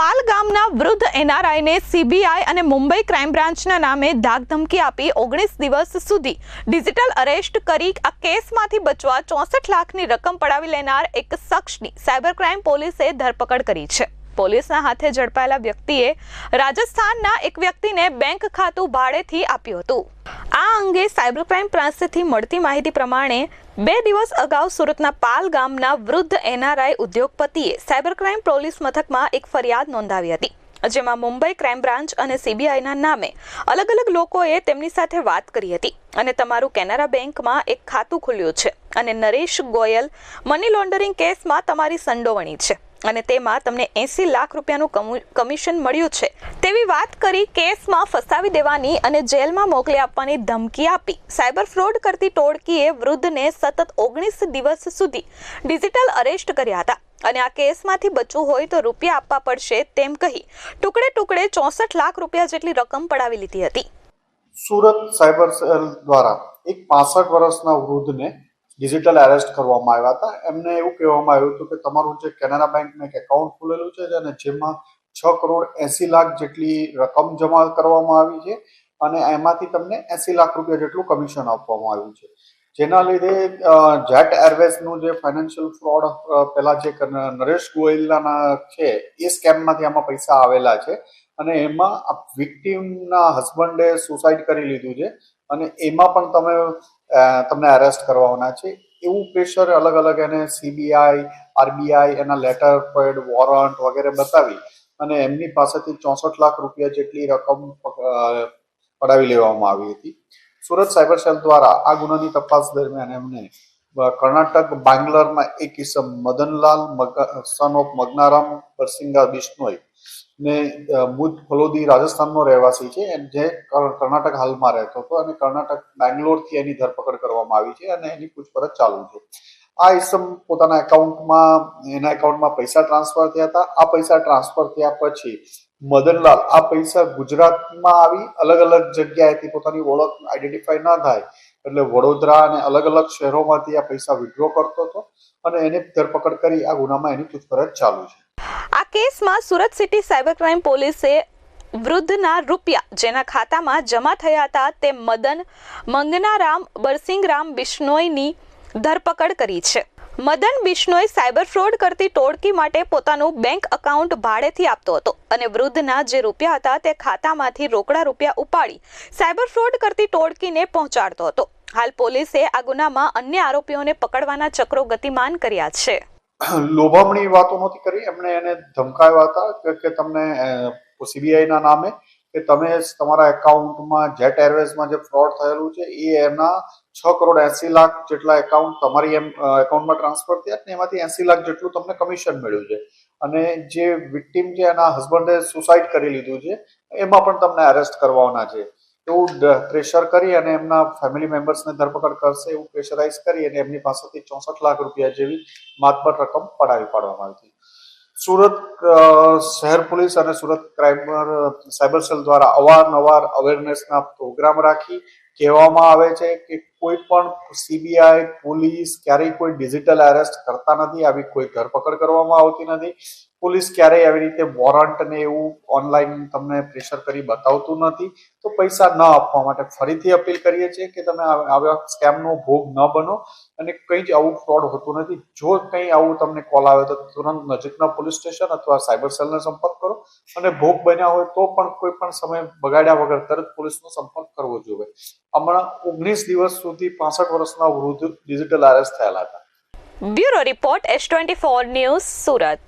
પાલ ગામના વૃદ્ધ એનઆરઆઈને સીબીઆઈ અને મુંબઈ ક્રાઇમ બ્રાન્ચના નામે ધાકધમકી આપી ઓગણીસ દિવસ સુધી ડિજિટલ અરેસ્ટ કરી આ કેસમાંથી બચવા ચોસઠ લાખની રકમ પડાવી લેનાર એક શખ્સની સાયબર ક્રાઇમ પોલીસે ધરપકડ કરી છે. પોલીસના હાથે ઝડપાયેલા વ્યક્તિએ રાજસ્થાનના એક વ્યક્તિને બેંક ખાતું ભાડેથી આપ્યું હતું. આ અંગે સાયબર ક્રાઇમ બ્રાન્ચથી મળતી માહિતી પ્રમાણે બે દિવસ અગાઉ સુરતના પાલ ગામના વૃદ્ધ એનઆરઆઈ ઉદ્યોગપતિએ સાયબર ક્રાઇમ પોલીસ મથકમાં એક ફરિયાદ નોંધાવી હતી, જેમાં મુંબઈ ક્રાઇમ બ્રાન્ચ અને સીબીઆઈના નામે અલગ અલગ લોકોએ તેમની સાથે વાત કરી હતી અને તમારું કેનેરા બેંકમાં એક ખાતું ખુલ્યું છે અને નરેશ ગોયલ મની લોન્ડરિંગ કેસમાં તમારી સંડોવણી છે. અને તેમાં તમને એંસી લાખ રૂપિયાનું કમુ- કમિશન મળ્યું છે. તેવી વાત કરી કેસમાં ફસાવી દેવાની અને જેલમાં મોકલી આપવાની ધમકી આપી. સાયબર ફ્રોડ કરતી ટોળકીએ વૃદ્ધને સતત ઓગણીસ દિવસ સુધી ડિજિટલ અરેસ્ટ કર્યા હતા. અને આ કેસમાંથી બચવું હોય તો રૂપિયા આપવા પડશે તેમ કહી ટુકડે ટુકડે ચોસઠ લાખ રૂપિયા જેટલી રકમ પડાવી લીધી હતી. સુરત સાયબર સેલ દ્વારા એક પાસઠ વર્ષના વૃદ્ધને ડિજિટલ એરેસ્ટ કરવામાં આવ્યા હતા. એમને એવું કહેવામાં આવ્યું હતું કે તમારું જે કેનેરા બેંકનું એક એકાઉન્ટ ખુલેલું છે અને જેમાં છ કરોડ એસી લાખ જેટલી રકમ જમા કરવામાં આવી છે અને એમાંથી તમને એસી લાખ રૂપિયા જેટલું કમિશન આપવામાં આવ્યું છે. જેના લીધે જેટ એરવેઝનું જે ફાઇનાન્શિયલ ફ્રોડ પહેલા જે નરેશ ગોયલના છે, એ સ્કેમમાંથી આમાં પૈસા આવેલા છે. અને એમાં વિક્ટીમના હસબન્ડે સુસાઇડ કરી લીધું છે અને એમાં પણ તમે તમને અરેસ્ટ કરવાના છે. એવું પ્રેશર અલગ અલગ એને સીબીઆઈ આરબીઆઈ એના લેટર પેડ વોરંટ વગેરે બતાવી અને એમની પાસેથી ચોસઠ લાખ રૂપિયા જેટલી રકમ પડાવી લેવામાં આવી હતી. સુરત સાયબર સેલ દ્વારા આ ગુનાની તપાસ દરમિયાન એમને કર્ણાટક, બાંગ્લોરમાં એક કિસ્સમ મદનલાલ સન ઓફ મગનારામ બરસિંગા બિશ્નોઈ ને મુજ ફલોદી રાજસ્થાનનો રહેવાસી છે એમ જે કર્ણાટક હાલમાં રહેતો હતો અને કર્ણાટક બેંગ્લોરથી એની ધરપકડ કરવામાં આવી છે અને એની પૂછપરછ ચાલુ છે. આ ઇસમ પોતાના એકાઉન્ટમાં, એના એકાઉન્ટમાં પૈસા ટ્રાન્સફર થયા હતા. આ પૈસા ટ્રાન્સફર થયા પછી મદનલાલ, આ પૈસા ગુજરાતમાં આવી અલગ અલગ જગ્યાએથી પોતાની ઓળખ આઈડેન્ટિફાઈ ના થાય એટલે વડોદરા અને અલગ અલગ શહેરોમાંથી આ પૈસા વિડ્રો કરતો હતો અને એની ધરપકડ કરી આ ગુનામાં એની પૂછપરછ ચાલુ છે. આ કેસમાં સુરત સિટી સાયબર ક્રાઇમ પોલીસે વૃદ્ધના રૂપિયા જેના ખાતામાં જમા થયા હતા તે મદન મંગનારામ બરસિંગરામ બિશ્નોઈની ધરપકડ કરી છે. મદન બિશ્નોઈ સાયબર ફ્રોડ કરતી ટોળકી માટે પોતાનું બેંક અકાઉન્ટ ભાડેથી આપતો હતો અને વૃદ્ધના જે રૂપિયા હતા તે ખાતામાંથી રોકડા રૂપિયા ઉપાડી સાયબર ફ્રોડ કરતી ટોળકીને પહોંચાડતો હતો. હાલ પોલીસે આ ગુનામાં અન્ય આરોપીઓને પકડવાના ચક્રો ગતિમાન કર્યા છે. લોભામણી વાતો નહોતી કરી. એમણે એને ધમકાવ્યા હતા કે- તમને સીબીઆઈ ના નામે કે તમે તમારા એકાઉન્ટમાં જેટ એરવેઝમાં જે ફ્રોડ થયેલું છે, એ એના છ કરોડ એસી લાખ જેટલા એકાઉન્ટ તમારી એમ એકાઉન્ટમાં ટ્રાન્સફર થયા ને એમાંથી એસી લાખ જેટલું તમને કમિશન મળ્યું છે. અને જે વિક્ટીમ છે એના હસબન્ડે સુસાઇડ કરી લીધું છે. એમાં પણ તમને અરેસ્ટ કરવાના છે. એવું પ્રેશર કરી અને એમના ફેમિલી મેમ્બર્સને ધરપકડ કરશે એવું પ્રેશરાઇઝ કરી અને એમની પાસેથી ચોસઠ લાખ રૂપિયા જેવી માતબર રકમ પડાવી પાડવામાં આવી હતી. સુરત શહેર પોલીસ અને સુરત ક્રાઇમ સાયબર સેલ દ્વારા અવારનવાર અવેરનેસના પ્રોગ્રામ રાખી કહેવામાં આવે છે કે કોઈ પણ સીબીઆઈ પોલીસ ક્યારેય કોઈ ડિજિટલ એરેસ્ટ કરતા નથી, આવી કોઈ ધરપકડ કરવામાં આવતી નથી. પોલીસ ક્યારેય આવી રીતે વોરંટ ને એવું ઓનલાઈન તમને પ્રેશર કરી બતાવતું નથી. તો પૈસા ન આપવા માટે ફરીથી અપીલ કરીએ છીએ કે તમે આવા સ્કેમનો ભોગ ન બનો અને કંઈ જ આવું ફ્રોડ હોતું નથી. જો કંઈ આવું તમને કોલ આવે તો તુરંત નજીકના પોલીસ સ્ટેશન અથવા સાયબર સેલનો સંપર્ક કરો. અને ભોગ બન્યા હોય તો પણ કોઈ પણ સમય બગાડ્યા વગર તરત પોલીસનો સંપર્ક કરવો જોઈએ. હમણાં ઓગણીસ દિવસ સુધી પાસઠ વર્ષના વૃદ્ધ ડિજિટલ અરેસ્ટ થયેલા હતા. Bureau report S twenty four news Surat.